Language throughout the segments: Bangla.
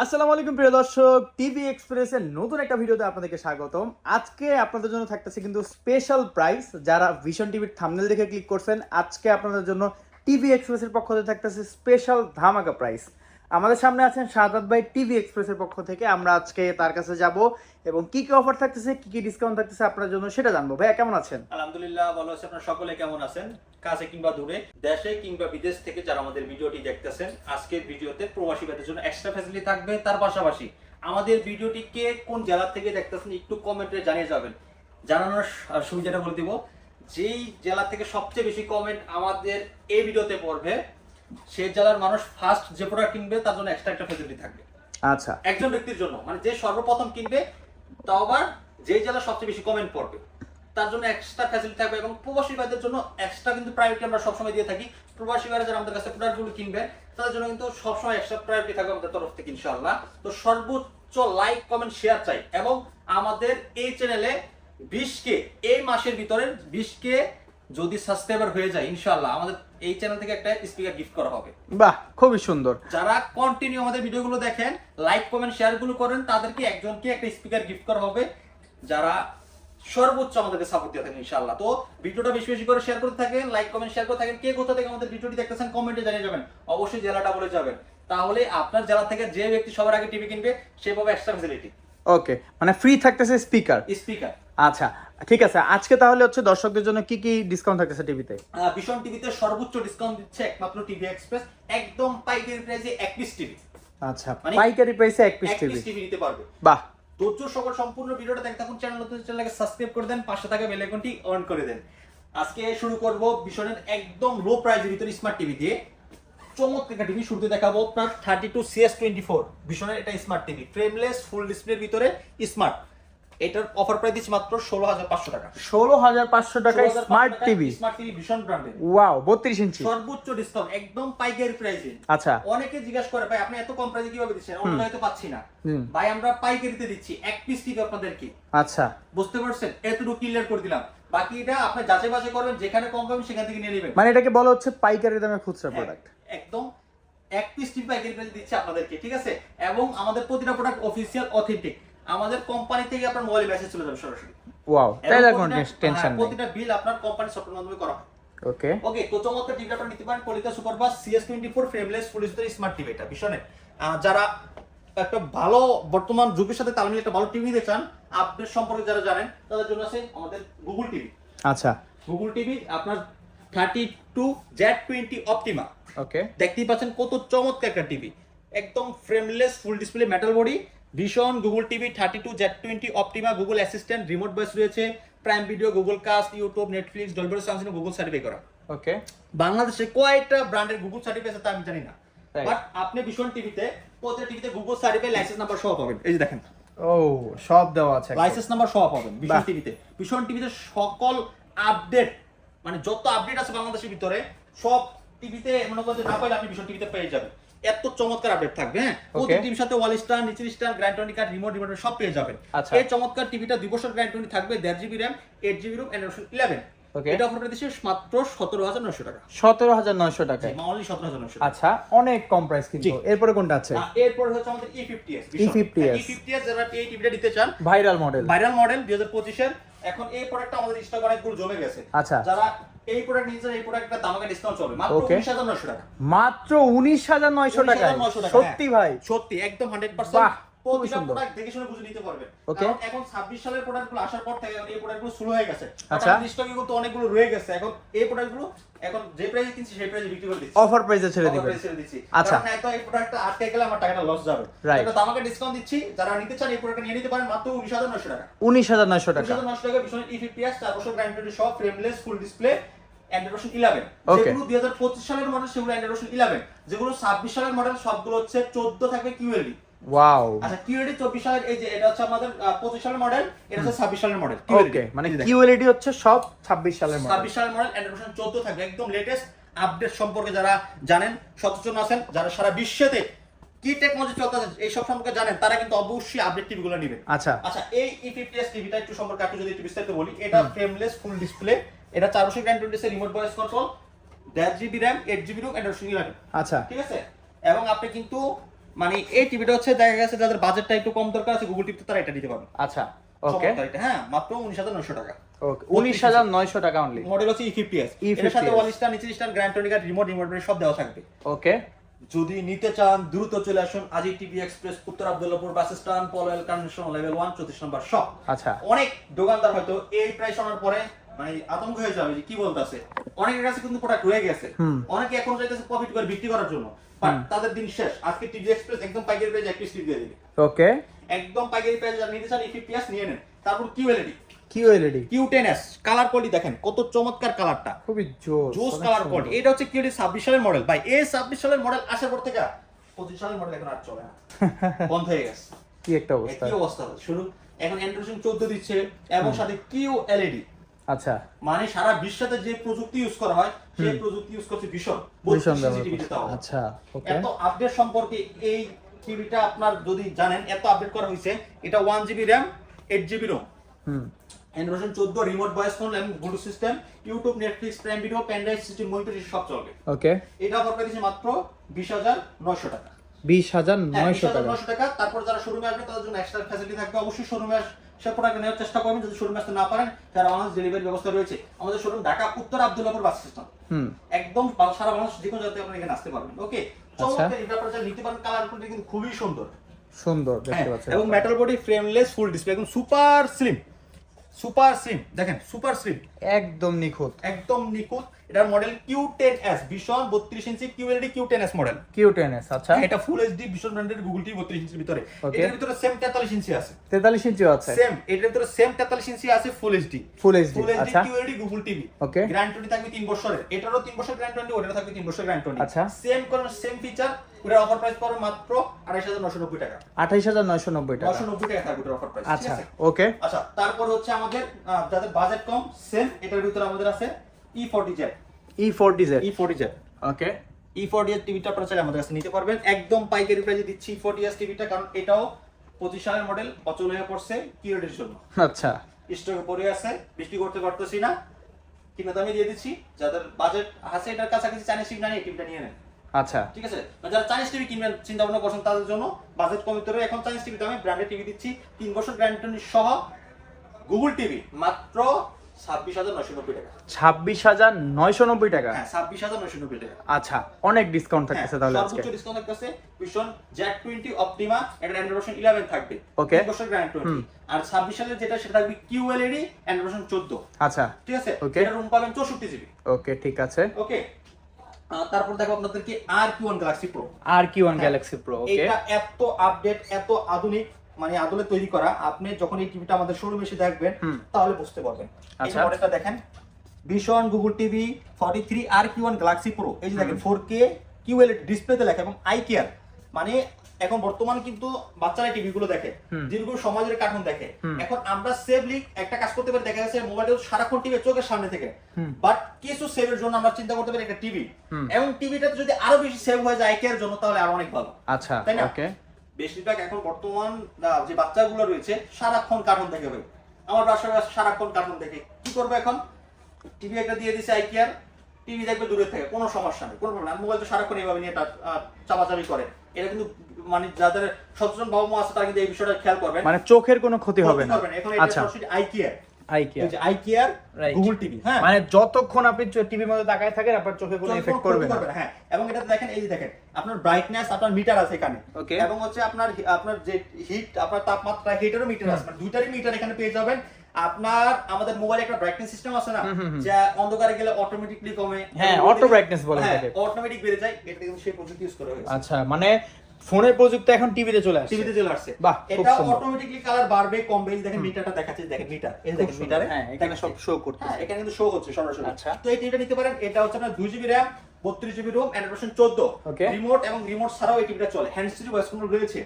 আসসালামু আলাইকুম প্রিয় দর্শক, টিভি এক্সপ্রেসের নতুন একটা ভিডিওতে আপনাদেরকে স্বাগতম। আজকে আপনাদের জন্য থাকতেছে কিন্তু স্পেশাল প্রাইস যারা ভিশন টিভির থামনেল দেখে ক্লিক করছেন, আজকে আপনাদের জন্য টিভি এক্সপ্রেসের পক্ষ থেকে থাকতেছে স্পেশাল ধামাকা প্রাইস আমাদের সামনে আছেন শাহাদ ভাই টিভি এক্সপ্রেসের পক্ষ থেকে। আমরা আজকে তার কাছে যাব এবং কি কি অফার থাকতেছে, কি কি ডিসকাউন্ট থাকতেছে আপনার জন্য সেটা জানব। ভাইয়া, কেমন আছেন? আলহামদুলিল্লাহ, ভালো আছি। আপনারা সকলে কেমন আছেন? কাছে কিংবা দূরে, দেশে কিংবা বিদেশ থেকে যারা আমাদের ভিডিওটি দেখতেছেন, আজকের ভিডিওতে প্রবাসী ভাইদের জন্য এক্সট্রা ফ্যাসিলিটি থাকবে। তার পাশাপাশি আমাদের ভিডিওটি কে কোন জেলা থেকে দেখতেছেন একটু কমেন্টে জানিয়ে যাবেন। জানানোর সুবিধাটা বলে দিব। যেই জেলা থেকে সবচেয়ে বেশি কমেন্ট আমাদের এই ভিডিওতে পড়বে সেই জেলার মানুষ ফার্স্ট যে প্রোডাক্ট কিনবে তার জন্য এক্সট্রা একটা ফ্যাসিলিটি থাকবে। আচ্ছা। একজন ব্যক্তির জন্য মানে যে সর্বপ্রথম কিনবে তাও আবার যে জেলা সবচেয়ে বেশি কমেন্ট পড়বে তার জন্য এক্সট্রা ফ্যাসিলিটি থাকবে এবং প্রবাসী ভাইদের জন্য এক্সট্রা কিন্তু প্রায়োরিটি আমরা সবসময় দিয়ে থাকি। প্রবাসী ভাইরা যারা আমাদের কাছে প্রোডাক্টগুলো কিনবে তাদের জন্য কিন্তু সবসময় এক্সট্রা প্রায়োরিটি থাকবে আমাদের তরফ থেকে ইনশাআল্লাহ। তো সর্বোচ্চ লাইক কমেন্ট শেয়ার চাই এবং আমাদের এই চ্যানেলে বিশকে এই মাসের ভিতরে বিশকে যদি সাবস্ক্রাইবার হয়ে যায় ইনশাআল্লাহ আমাদের এই চ্যানেল থেকে একটা স্পিকার গিফট করা হবে। বাহ খুবই সুন্দর। যারা কন্টিনিউ আমাদের ভিডিওগুলো দেখেন লাইক কমেন্ট শেয়ারগুলো করেন তাদেরকে একজনকে একটা স্পিকার গিফট করা হবে। যারা সর্বোচ্চ আমাদেরকে সাপোর্ট দিয়ে থাকেন ইনশাআল্লাহ। তো ভিডিওটা বেশি বেশি করে শেয়ার করতে থাকেন লাইক কমেন্ট শেয়ার করতে থাকেন। কে কোথা থেকে আমাদের ভিডিওটি দেখতেছেন কমেন্টে জানিয়ে যাবেন। অবশ্যই জেলাটা বলে যাবেন। তাহলে আপনার জেলা থেকে যে ব্যক্তি সবার আগে টিভি কিনবে সে পাবে এক্সট্রা ফ্যাসিলিটি ওকে মানে ফ্রি থাকতেছে স্পিকার স্পিকার আচ্ছা ঠিক আছে। আজকে তাহলে হচ্ছে দর্শকদের জন্য কি কি ডিসকাউন্ট থাকতেছে টিভিতে ভীষণ টিভিতে সর্বোচ্চ ডিসকাউন্ট দিচ্ছে একমাত্র টিভি এক্সপ্রেস একদম পাইকারি প্রাইসে এক পিস টিভি আচ্ছা মানে পাইকারি প্রাইসে এক পিস টিভি টিভি নিতে পারবে। বাহ। ধৈর্য সকল সম্পূর্ণ ভিডিওটা দেখতে থাকুন চ্যানেল নতুন চ্যানেলকে সাবস্ক্রাইব করে দেন পাশে থাকা বেল আইকনটি অন করে দেন। আজকে শুরু করব ভীষণের একদম লো প্রাইসের ভিতরে স্মার্ট টিভি দিয়ে। চমৎকার একটা টিভি শুরুতে দেখাবো আপনার thirty two CS twenty four ভীষণের এটা স্মার্ট টিভি ফ্রেমলেস ফুল ডিসপ্লের ভিতরে স্মার্ট এটার অফার প্রাইস দিচ্ছি মাত্র ষোলো হাজার পাঁচশো টাকা। ষোলো হাজার পাঁচশো টাকায় স্মার্ট টিভি স্মার্ট টিভি ভীষণ ব্র্যান্ডের ওয়াও বত্রিশ ইঞ্চি সর্বোচ্চ ডিসকাউন্ট একদম পাইকারি প্রাইসে আচ্ছা। অনেকে জিজ্ঞাসা করে ভাই আপনি এত কম প্রাইসে কীভাবে দিচ্ছেন? অন্য হয়তো পাচ্ছি না। ভাই আমরা পাইকারিতে দিচ্ছি এক পিস টিভি আপনাদেরকে। আচ্ছা। বুঝতে পারছেন? এতটুকু ক্লিয়ার করে দিলাম। বাকি এটা আপনি যাচাই বাছাই করবেন যেখানে কম পাবেন সেখান থেকে নিয়ে নেবেন। মানে এটাকে বলা হচ্ছে পাইকারি দামে খুচরা হ্যাঁ, প্রোডাক্ট একদম। এক পিস টিভি পাইকারি প্রাইসে দিচ্ছি আপনাদেরকে ঠিক আছে? এবং আমাদের প্রতিটা প্রোডাক্ট অফিসিয়াল অথেন্টিক আমাদের কোম্পানি থেকে আপনার মোবাইলে মেসেজ চলে যাবে সরাসরি। ওয়াও তাইলে কোনো টেনশন হ্যাঁ, নেই। প্রতিটা বিল আপনার কোম্পানি সফটওয়্যার মাধ্যমে করা হয়। ওকে ওকে তো চমৎকার টিভি আপনারা নিতে পারেন। Kalita super bass CS twenty four frameless full smart TV এটা ভীষণে যারা একটা ভালো বর্তমান যুগের সাথে তাল মিলিয়ে একটা ভালো টিভি নিতে চান আপডেট সম্পর্কে যারা জানেন তাদের জন্য আছে আমাদের গুগল টিভি আচ্ছা। গুগল টিভি আপনার thirty two Z twenty Optima okay দেখতেই পাচ্ছেন কত চমৎকার একটা টিভি একদম frameless full display metal body Vision Google TV thirty two Z twenty Optima Google assistant remote voice রয়েছে prime video Google cast YouTube Netflix ডলবার Samsung Google certify করা। ওকে বাংলাদেশে কয়টা ব্র্যান্ডের গুগল সার্টিফাই আছে তা আমি জানি না. বাট আপনি ভীষণ টিভিতে প্রতিটা টিভিতে গুগল সার্টিফাই লাইসেন্স নাম্বার সহ পাবেন। এই যে দেখেন। ও সব দেওয়া আছে লাইসেন্স নাম্বার সহ পাবেন ভীষণ বাহ। টিভিতে ভীষণ টিভিতে সকল আপডেট মানে যত আপডেট আছে বাংলাদেশের ভিতরে সব টিভিতে মনে করতে না পাইলে আপনি ভীষণ টিভিতে পেয়ে যাবেন। এত চমৎকার আপডেট থাকবে হ্যাঁ? প্রতি Okay. টিভির সাথে ওয়াল স্টার নিচের stand grand card remote remote সব পেয়ে যাবেন। আচ্ছা। এই চমৎকার টিভিটা দুই বছর গ্র্যান্ড থাকবে দেড় GB RAM eight GB ROM and eleven এটা অফার দিচ্ছে মাত্র সতেরো হাজার নশো টাকা। সতেরো হাজার নয়শো টাকায়। অনলি সতেরো হাজার আচ্ছা অনেক কম প্রাইস কিন্তু। এরপরে কোনটা আছে? এরপর হচ্ছে আমাদের E E50s E50s E50s যারা এই টিভিটা দিতে চান ভাইরাল মডেল ভাইরাল মডেল দুই হাজার পঁচিশের। এখন এই প্রোডাক্টটা আমাদের স্টক অনেকগুলো জমে গেছে। আচ্ছা। যারা এই প্রোডাক্ট নিয়েছেন এই প্রোডাক্টটা দামাকা ডিসকাউন্ট চলবে। মাত্র Okay. উনিশ হাজার নশো টাকা। মাত্র উনিশ হাজার নয়শো 19,900 টাকা, সত্যি ভাই। সত্যি একদম হান্ড্রেড বাহ, পার্সেন্ট খুবই প্রতিটা সুন্দর। প্রোডাক্ট দেখে শুনে বুঝে নিতে পারবেন. কারণ এখন ছাব্বিশ সালের প্রোডাক্টগুলো আসার পর থেকে এই প্রোডাক্টগুলো শুরু হয়ে গেছে। আচ্ছা। স্টকে কিন্তু অনেকগুলো রয়ে গেছে। এখন এই প্রোডাক্টগুলো এখন যে প্রাইসে কিনছি সেই প্রাইসে বিক্রি করে দিচ্ছি। অফার প্রাইসে ছেড়ে দিবেন। price ছেড়ে দিচ্ছি। আচ্ছা। কারণ নয়তো এই প্রোডাক্টটা আটকে গেলে আমার টাকাটা লস যাবে. এটা দামাকে ডিসকাউন্ট দিচ্ছি। যারা নিতে চান এই প্রোডাক্টটা নিয়ে নিতে পারেন মাত্র উনিশ হাজার নশো টাকা। উনিশ হাজার নয়শো উনিশ টাকা হাজার নশো টাকা ভীষণ ই ফিফটি এস চার বছর গ্যারান্টি সব frameless full display Android version eleven যেগুলো দুই হাজার পঁচিশ সালের মডেল সেগুলো অ্যান্ড্রয়েড ভার্সন ইলেভেন যেগুলো ছাব্বিশ সালের মডেল সবগুলো হচ্ছে চোদ্দ থাকবে কিউএলডি ওয়াও আচ্ছা কিউএলডি চব্বিশ সালের এই যে এটা হচ্ছে আমাদের পঁচিশ সালের মডেল এটা হচ্ছে ছাব্বিশ সালের মডেল ওকে মানে কিউএলইডি হচ্ছে সব ছাব্বিশ সালের মডেল ছাব্বিশ সালের মডেল অ্যান্ড্রয়েড ভার্সন চোদ্দ থাকবে একদম লেটেস্ট আপডেট সম্পর্কে যারা জানেন সচেতন আছেন যারা সারা বিশ্বেতে কি টেকনোলজি চলতেছে এই সব সম্পর্কে জানেন তারা কিন্তু অবশ্যই আপডেট টিভিগুলো নেবেন। আচ্ছা। আচ্ছা এই ই ফিফটি টিভিটা একটু সম্পর্কে একটু যদি একটু বিস্তারিত বলি এটা ফ্রেমলেস ফুল ডিসপ্লে এটা চার বছর গ্যারান্টি দিচ্ছে রিমোট ভয়েস কন্ট্রোল দেড় GB RAM eight GB ROM and eleven আচ্ছা। ঠিক আছে? এবং আপনি কিন্তু মানে এই টিভিটা হচ্ছে দেখা গেছে যাদের বাজেটটা একটু কম দরকার আছে গুগল টিভিতে তারা এটা নিতে পারবে। আচ্ছা ওকে। হ্যাঁ মাত্র উনিশ হাজার নশো টাকা। ওকে উনিশ হাজার নয়শো টাকা অনলি মডেল হচ্ছে ই ফিফটি এস E50s এর সাথে ওয়াল স্টার নিচে স্টার গ্র্যান্ড টোনিকার রিমোট রিমোট সব দেওয়া থাকবে। ওকে। যদি নিতে চান দ্রুত চলে আসুন আজি টিভি এক্সপ্রেস উত্তর Abdullahpur bus stand Polwel convention level one চৌত্রিশ নম্বর শপ আচ্ছা। অনেক দোকানদার হয়তো এই প্রাইস শোনার পরে মানে আতঙ্ক হয়ে যাবে যে কি বলতেছে? অনেকের কাছে কিন্তু প্রোডাক্ট হয়ে গেছে। অনেকে এখন চাইতেছে প্রফিট করে বিক্রি করার জন্য। বাট তাদের দিন শেষ। আজকে টিভি এক্সপ্রেস একদম পাইকারি প্রাইস এক পিস দিয়ে দিবে। ওকে একদম পাইকারি প্রাইস যারা নিতে চান এই নিয়ে নেন। তারপর QLED Q LED Q ten S colour quality দেখেন কত চমৎকার কালারটা খুবই জোস জোস কালার কোয়ালিটি এটা হচ্ছে কিউডি ছাব্বিশ সালের মডেল ভাই এই ছাব্বিশ সালের মডেল আসার পর থেকে পঁচিশ সালের মডেল এখন আর চলে না। বন্ধ হয়ে গেছে। কি একটা অবস্থা। কি অবস্থা। শুরু এখন অ্যান্ড্রয়েড চোদ্দ দিচ্ছে এবং সাথে কিউ এলইডি আচ্ছা। মানে সারা বিশ্বতে যে প্রযুক্তি ইউজ করা হয় সেই প্রযুক্তি ইউজ করছে ভীষণ। ভীষণ। আচ্ছা ওকে। এত আপডেট সম্পর্কে এই টিভিটা আপনার যদি জানেন এত আপডেট করা হয়েছে এটা one GB RAM eight GB ROM hmm. Android চোদ্দ রিমোট ভয়েস ফোন এবং Bluetooth system YouTube Netflix prime video pen drive system monitor সব চলবে। ওকে। এটা অফার পেয়েছে মাত্র বিশ হাজার নয়শো টাকা। বিশ হাজার হ্যাঁ, নয়শো 20,900 টাকা। টাকা। তারপর যারা শোরুমে আসবে তাদের জন্য এক্সট্রা ফ্যাসিলিটি থাকবে। অবশ্যই শোরুমে সে প্রোডাক্ট নেওয়ার চেষ্টা করবেন। যদি শোরুমে আসতে না পারেন তারা অনলাইন ডেলিভারি ব্যবস্থা রয়েছে। আমাদের শোরুম ঢাকা উত্তর আব্দুল্লাপুর বাস স্টেশন একদম সারা বাংলাদেশ যে কোনো জায়গাতে আপনি এখানে আসতে পারবেন। ওকে আচ্ছা। চমৎকার এটা আপনারা নিতে পারেন কালার কোয়ালিটি কিন্তু খুবই সুন্দর। সুন্দর দেখতে হ্যাঁ, পাচ্ছেন এবং metal body frameless full display একদম সুপার স্লিম সুপার স্লিম দেখেন সুপার স্লিম একদম নিখুঁত। একদম নিখুঁত। এটার মডেল কিউ টেন এস ভীষণ বত্রিশ ইঞ্চি QLED Q ten S model Q ten S আচ্ছা। এটা ফুল এইচডি ভীষণ ব্র্যান্ডের গুগল টিভি বত্রিশ ইঞ্চির ভিতরে. এটার ভিতরে সেম তেতাল্লিশ ইঞ্চি আছে। তেতাল্লিশ ইঞ্চিও আছে। সেম এটার ভিতরে সেম তেতাল্লিশ ইঞ্চি আছে full HD full HD full HD QLED Google TV Okay. Guarantee থাকবে তিন বছরের। এটারও তিন বছর গ্যারান্টি ওটারও থাকবে তিন বছর গ্যারান্টি আচ্ছা। সেম কোন সেম ফিচার ওটার অফার প্রাইস পড়বে মাত্র আড়াইশ হাজার নশো নব্বই টাকা। আঠাইশ হাজার নয়শো নব্বই টাকা। নশো নব্বই টাকা থাকবে ওটার অফার প্রাইস আচ্ছা ওকে আচ্ছা তারপর হচ্ছে আমাদের যাদের বাজেট কম সেম এটার ভিতরে আমাদের আছে E forty Z E forty Z E forty Z okay E forty S টিভিটা আপনারা চাইলে আমাদের কাছে নিতে পারবেন। একদম পাইকারি প্রাইসে দিচ্ছি ই ফোরটি এস টিভিটা কারণ এটাও পঁচিশ সালের মডেল অচল হয়ে পড়ছে কিউরেটের জন্য। আচ্ছা। স্টকে পড়ে আছে বৃষ্টি করতে পারতেছি না। কিনা দামে দিয়ে দিচ্ছি যাদের বাজেট আছে এটার কাছাকাছি চাইনিজ টিভি না নিয়ে টিভিটা নিয়ে নেন। আচ্ছা। ঠিক আছে? যারা চাইনিজ টিভি কিনবেন চিন্তা ভাবনা করছেন তাদের জন্য বাজেট কম ভিতরে এখন চাইনিজ টিভি দামে ব্র্যান্ডেড টিভি দিচ্ছি। তিন বছর গ্যারান্টি সহ গুগল টিভি মাত্র ছাব্বিশ হাজার নশো নব্বই টাকা। ছাব্বিশ হাজার নয়শো নব্বই টাকা? ছাব্বিশ হাজার নশো নব্বই টাকা। আচ্ছা অনেক ডিসকাউন্ট থাকতেছে তাহলে আজকে। সর্বোচ্চ ডিসকাউন্ট থাকতেছে ভীষণ জ্যাক টোয়েন্টি অপটিমা এটা অ্যান্ড্রয়েড ভার্সন ইলেভেন থাকবে। Okay. তিন বছর গ্যারান্টি আর ছাব্বিশ সালের যেটা সেটা থাকবে অ্যান্ড্রয়েড ভার্সন চোদ্দ। আচ্ছা। ঠিক আছে? Okay. এটা রুম পাবেন চৌষট্টি জিবি ওকে ঠিক আছে। ওকে তারপর দেখো আপনাদেরকে আর কিউ ওয়ান গ্যালাক্সি প্রো আর কি ওয়ান গ্যালাক্সি প্রো ওকে এটা এত আপডেট এত আধুনিক মানে আদলে তৈরি করা আপনি যখন এই টিভিটা আমাদের শোরুম এসে দেখবেন তাহলে বুঝতে পারবেন। এই আচ্ছা। মডেলটা দেখেন Vision Google TV forty three আর কিউ ওয়ান গ্যালাক্সি প্রো এই যে দেখেন ফোর কে কিউএল ডিসপ্লেতে লেখা এবং আই কেয়ার মানে এখন বর্তমান কিন্তু বাচ্চারা টিভি গুলো দেখে। দীর্ঘ সমাজের কার্টুন দেখে। এখন আমরা সেভলি একটা কাজ করতে পারি দেখা যাচ্ছে মোবাইলটা সারাক্ষণ টিভি চোখের সামনে থেকে। বাট কিছু সেভের জন্য আমরা চিন্তা করতে পারি একটা টিভি এবং টিভিটাতে যদি আরও বেশি সেভ হয়ে যায় আই কেয়ার জন্য তাহলে আরও অনেক ভালো। আচ্ছা তাই না? বেশিরভাগ এখন বর্তমান যে বাচ্চাগুলো রয়েছে সারাক্ষণ কার্টুন দেখে ভাই। আমার বাসায় বাসা সারাক্ষণ কার্টুন দেখে। কি করবে এখন? টিভি একটা দিয়ে দিছে আইকিয়ার টিভি দেখবে দূরে থেকে কোনো সমস্যা নেই কোনো প্রবলেম মোবাইল তো সারাক্ষণ এইভাবে নিয়ে চাপাচাপি করে। এটা কিন্তু মানে যাদের সচেতন বাবা মা আছে তারা কিন্তু এই বিষয়টা খেয়াল করবেন। মানে চোখের কোনো ক্ষতি হবে না। এখন এটা আচ্ছা। আইকিয়ার আই. গুগল টিভি হ্যাঁ। মানে যতক্ষণ আপনি টিভির মধ্যে তাকায় থাকেন আপনার চোখে কোনো এফেক্ট করবে না। না, হ্যাঁ। এবং এটা দেখেন এই যে দেখেন আপনার ব্রাইটনেস আপনার মিটার আছে এখানে। Okay. এবং হচ্ছে আপনার আপনার যে হিট আপনার তাপমাত্রা হিটারও মিটার আছে। মানে দুইটারই মিটার এখানে পেয়ে যাবেন। আপনার আমাদের মোবাইলে একটা ব্রাইটনেস সিস্টেম আছে না। যা অন্ধকারে গেলে অটোমেটিকলি কমে। হ্যাঁ, auto brightness বলে। অটোমেটিক বেড়ে যায়। এটা কিন্তু সেই প্রযুক্তি ইউজ করা হয়েছে। আচ্ছা মানে ফোনের প্রযুক্তি এখন টিভিতে চলে আসছে। টিভিতে চলে আসছে। বাহ, এটা সুন্দর। অটোমেটিকলি কালার বাড়বে কমবে। দেখেন মিটারটা দেখাচ্ছে দেখেন মিটার এই দেখেন মিটারে হ্যাঁ এখানে সব শো করতে হ্যাঁ এখানে কিন্তু শো হচ্ছে সরাসরি। আচ্ছা। তো এই টিভিটা নিতে পারেন এটা হচ্ছে আপনার দুই জিবি র্যাম বত্রিশ জিবি রোম অ্যান্ড্রয়েড চোদ্দ। রিমোট এবং রিমোট ছাড়াও এই টিভিটা চলে। হ্যান্ড ফ্রি ভয়েস কন্ট্রোল রয়েছে।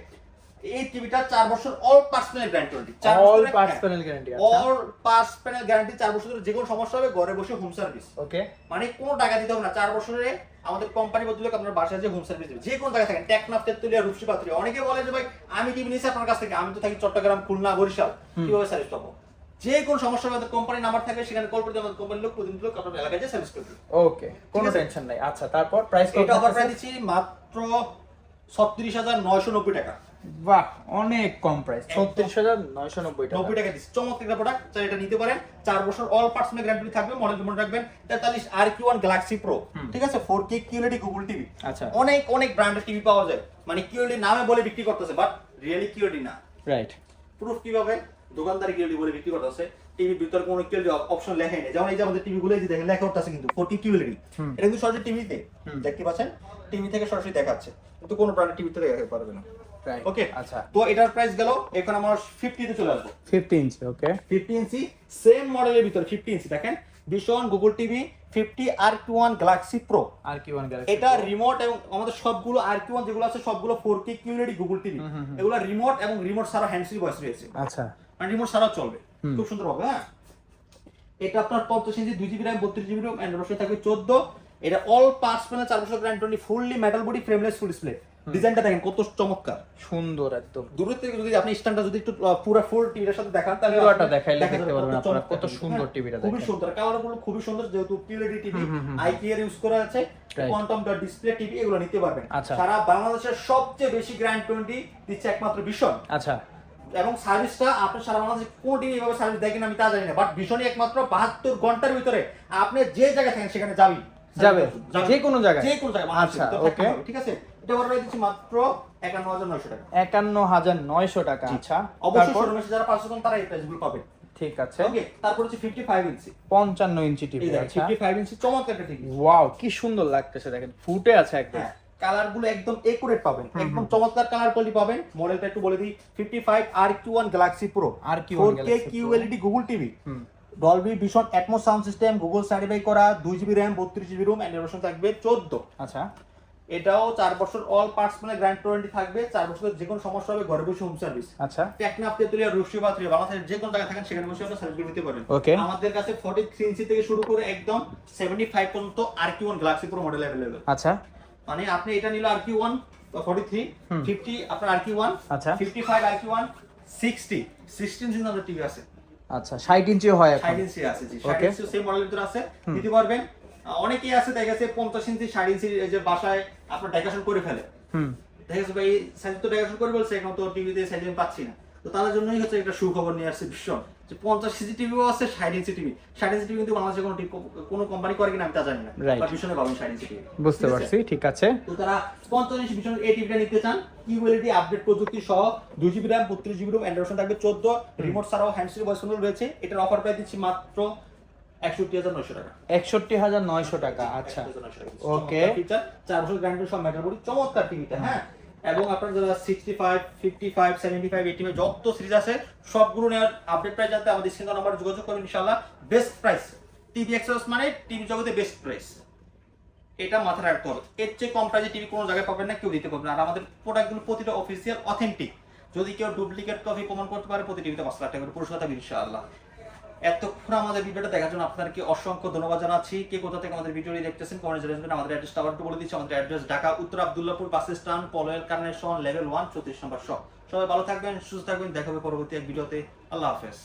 এই টিভিটা চার বছর all personal guarantee all parts panel guarantee all parts panel guarantee চার বছরের যে কোনো সমস্যা হবে ঘরে বসে হোম সার্ভিস ওকে মানে কোনো টাকা দিতে হবে না। চার বছরে আমাদের কোম্পানি বদলে আপনার বাসায় যে হোম সার্ভিস দেবে যে কোনো জায়গায় থাকেন টেকনাফ তেতুলিয়া রূপসী পাত্রী অনেকে বলে যে ভাই আমি টিভি নিয়েছি আপনার কাছ থেকে? আমি তো থাকি চট্টগ্রাম খুলনা বরিশাল। কীভাবে সার্ভিস পাবো? যে কোন সমস্যা আমাদের কোম্পানি নাম্বার থাকবে সেখানে কল আমাদের কোম্পানির লোক প্রতিদিন লোক আপনার এলাকায় যে সার্ভিস করবে ওকে কোনো টেনশন নাই। আচ্ছা তারপর প্রাইস এটা অফার প্রাইস দিচ্ছি মাত্র ছত্রিশ হাজার নয়শো নব্বই টাকা। বাহ অনেক কম প্রাইস ছত্রিশ হাজার নয়শো নব্বই টাকা। নব্বই টাকা দিচ্ছি। চমৎকার একটা প্রোডাক্ট চাই এটা নিতে পারেন চার বছর অল পার্সোনাল গ্যারান্টি থাকবে মডেল মনে রাখবেন। তেতাল্লিশ আর কিউ ওয়ান গ্যালাক্সি প্রো ঠিক আছে? Four K QLED Google TV আচ্ছা। অনেক অনেক ব্র্যান্ডের টিভি পাওয়া যায়। মানে কিউএলডি নামে বলে বিক্রি করতেছে বাট রিয়েলি কিউএলডি না। রাইট প্রুফ কীভাবে? দোকানদার কিউএলডি বলে বিক্রি করতেছে। টিভির ভিতরে কোনো অপশন লেখাই নেই। যেমন এই যে আমাদের টিভি গুলো দেখেন লেখা উঠতেছে কিন্তু ফোরটি কিউএলডি এটা কিন্তু সরাসরি টিভিতে দেখতে পাচ্ছেন? টিভি থেকে সরাসরি দেখাচ্ছে। কিন্তু কোনো ব্র্যান্ডের টিভিতে দেখাতে পারবে না। ওকে আচ্ছা। তো এটার প্রাইস গেল এখন আমার ফিফটিতে চলে আসব। Fifty inch okay fifty inch same মডেলের ভিতরে ফিফটি ইঞ্চি দেখেন। ভীষণ গুগল টিভি ফিফটি আর টু ওয়ান গ্যালাক্সি প্রো আর কি ওয়ান এটা রিমোট এবং আমাদের সবগুলো আর কি ওয়ান যেগুলো আছে সবগুলো four K QLED Google TV. এগুলো রিমোট এবং রিমোট ছাড়া হ্যান্ডসি ভয়েস রয়েছে। আচ্ছা। মানে রিমোট ছাড়াও চলবে। খুব সুন্দর হবে হ্যাঁ? এটা আপনার পঞ্চাশ ইঞ্চি দুই জিবি র্যাম বত্রিশ জিবি র্যাম অ্যান্ড্রয়েড থাকবে চোদ্দ। এটা অল পাঁচ প্যানেল চার বছর guarantee fully metal body frameless full display ডিজাইনটা দেখেন কত চমৎকার। সুন্দর একদম। দূর থেকে যদি আপনি স্ট্যান্ডটা যদি একটু পুরো ফুল টিভির সাথে দেখান তাহলে পুরোটা দেখাইলে দেখতে পারবেন আপনারা কত সুন্দর হ্যাঁ? টিভিটা খুবই দেখেন। সুন্দর। কালারগুলো খুবই সুন্দর যেহেতু কিউএলইডি টিভি। আইপিআর ইউজ করা আছে কোয়ান্টাম ডট ডিসপ্লে টিভি এগুলো নিতে পারবেন। আচ্ছা। সারা বাংলাদেশের সবচেয়ে বেশি গ্র্যান্ড টোয়েন্টি দিচ্ছে একমাত্র ভীষণ আচ্ছা। এবং সার্ভিসটা আপনি সারা বাংলাদেশে কোন টিভি এভাবে সার্ভিস দেখেন আমি তা জানি না বাট ভীষণই একমাত্র বাহাত্তর ঘণ্টার ভিতরে আপনি যে জায়গায় থাকেন সেখানে যাবি যাবে যে কোনো জায়গায়। যে কোনো জায়গায় আচ্ছা ওকে। ঠিক আছে? এটা ওরা দিচ্ছি মাত্র একান্ন হাজার নয়শো টাকা। একান্ন হাজার নয়শো টাকা আচ্ছা। অবশ্যই শোরুমে যারা পাঁচশো তারা এই প্রাইসগুলো পাবে ঠিক আছে। ওকে তারপর হচ্ছে ইঞ্চি পঞ্চান্ন ইঞ্চি টিভি আচ্ছা। ফিফটি ফাইভ ইঞ্চি চমৎকার একটা টিভি ওয়াও কি সুন্দর লাগতেছে দেখেন ফুটে আছে একদম। হ্যাঁ কালারগুলো একদম একুরেট পাবেন। একদম চমৎকার কালার কোয়ালিটি পাবেন। মডেলটা একটু বলে দিই fifty five R Q one Galaxy Pro RQ1 four K Galaxy Pro। QLED Google TV Dolby ভীষণ Atmos sound system Google certify করা দুই জিবি র্যাম বত্রিশ জিবি রুম অ্যান্ড থাকবে চোদ্দ। আচ্ছা। এটাও চার বছর অল পার্টস মানে গ্র্যান্ড ওয়ারেন্টি থাকবে চার বছরের যে কোনো সমস্যা হবে ঘরে বসে হোম সার্ভিস আচ্ছা। টেকনাফ তেতুলিয়া রুশি বা ত্রিয়া বাংলাদেশের যে কোনো জায়গায় থাকেন সেখানে বসে আপনার সার্ভিস নিতে পারেন। Okay. আমাদের কাছে 43 ইঞ্চি থেকে শুরু করে একদম 75 পর্যন্ত R Q one Galaxy Pro model available আচ্ছা। মানে আপনি এটা নিলে R Q one forty three হুম। ফিফটি আপনার আর কিউ ওয়ান আচ্ছা। Fifty five R Q one sixty sixteen inch আমাদের টিভি আছে। আচ্ছা ষাট ইঞ্চি হয় এখন। ষাট ইঞ্চি আছে জি। ষাট Okay. ইঞ্চি সেম মডেলের ভিতর আছে। দিতে পারবেন। অনেকেই আছে দেখা গেছে পঞ্চাশ ইঞ্চি ষাট ইঞ্চি এই যে বাসায় আপনার ডেকোরেশন করে ফেলে। হুম। দেখা গেছে ভাই সাইজ তো ডেকোরেশন করে বলছে এখন তো টিভিতে সাইজ আমি পাচ্ছি না। তো তার জন্যই হচ্ছে একটা সুখবর নিয়ে আসছে ভীষণ। যে পঞ্চাশ টিভিও আছে ষাট ইঞ্চি টিভি ষাট ইঞ্চি টিভি কিন্তু বাংলাদেশে কোনো কোনো কোম্পানি করে কিনা আমি তা জানি না. ভীষণে পাবেন ষাট ইঞ্চি টিভি বুঝতে পারছি ঠিক আছে। তো তারা পঞ্চাশ ইঞ্চি ভীষণ এই টিভিটা নিতে চান। কিউএলইডি আপডেট প্রযুক্তি সহ দুই জিবি র্যাম বত্রিশ জিবি রুম অ্যান্ড্রয়েড থাকবে চোদ্দ। রিমোট ছাড়াও হ্যান্ডসি ভয়েস কন্ট্রোল রয়েছে। এটার অফার প্রাইস দিচ্ছি মাত্র একষট্টি হাজার নয়শো টাকা। একষট্টি হাজার নয়শো টাকা আচ্ছা. ফিচার চার বছর গ্যারান্টি সব ম্যাটার করি। চমৎকার টিভিটা হ্যাঁ? এবং আপনার যারা sixty five fifty five seventy five eighty যত সিরিজ আছে, সবগুলো নেওয়ার আপডেট প্রাইস জানতে আমাদের স্ক্রিন নাম্বার যোগাযোগ করবেন ইনশাল্লাহ বেস্ট প্রাইস টিভি এক্সেস মানে টিভি জগতে বেস্ট প্রাইস এটা মাথায় রাখতে হবে। এর চেয়ে কম প্রাইসে টিভি কোনো জায়গায় পাবেন না, কেউ দিতে পারবে না। আর আমাদের প্রোডাক্টগুলো প্রতিটা অফিসিয়াল অথেন্টিক যদি কেউ ডুপ্লিকেট কপি প্রমাণ করতে পারে, প্রতি টিভিতে পাঁচ লাখ টাকা পুরস্কার থাকবে ইনশাআল্লাহ। এতক্ষণ আমাদের ভিডিওটা দেখার জন্য আপনাদেরকে অসংখ্য ধন্যবাদ জানাচ্ছি। কে কোথা থেকে আমাদের ভিডিওটি দেখতেছেন কমেন্ট জানাবেন আমাদের অ্যাড্রেসটা আবার বলে দিচ্ছি। আমাদের অ্যাড্রেস ঢাকা, উত্তর আব্দুল্লাপুর বাস স্ট্যান্ড পলয়ের কানেকশন লেভেল ওয়ান চৌত্রিশ নম্বর শপ সবাই ভালো থাকবেন, সুস্থ থাকবেন। দেখাবে পরবর্তী এক ভিডিওতে। আল্লাহ হাফেজ।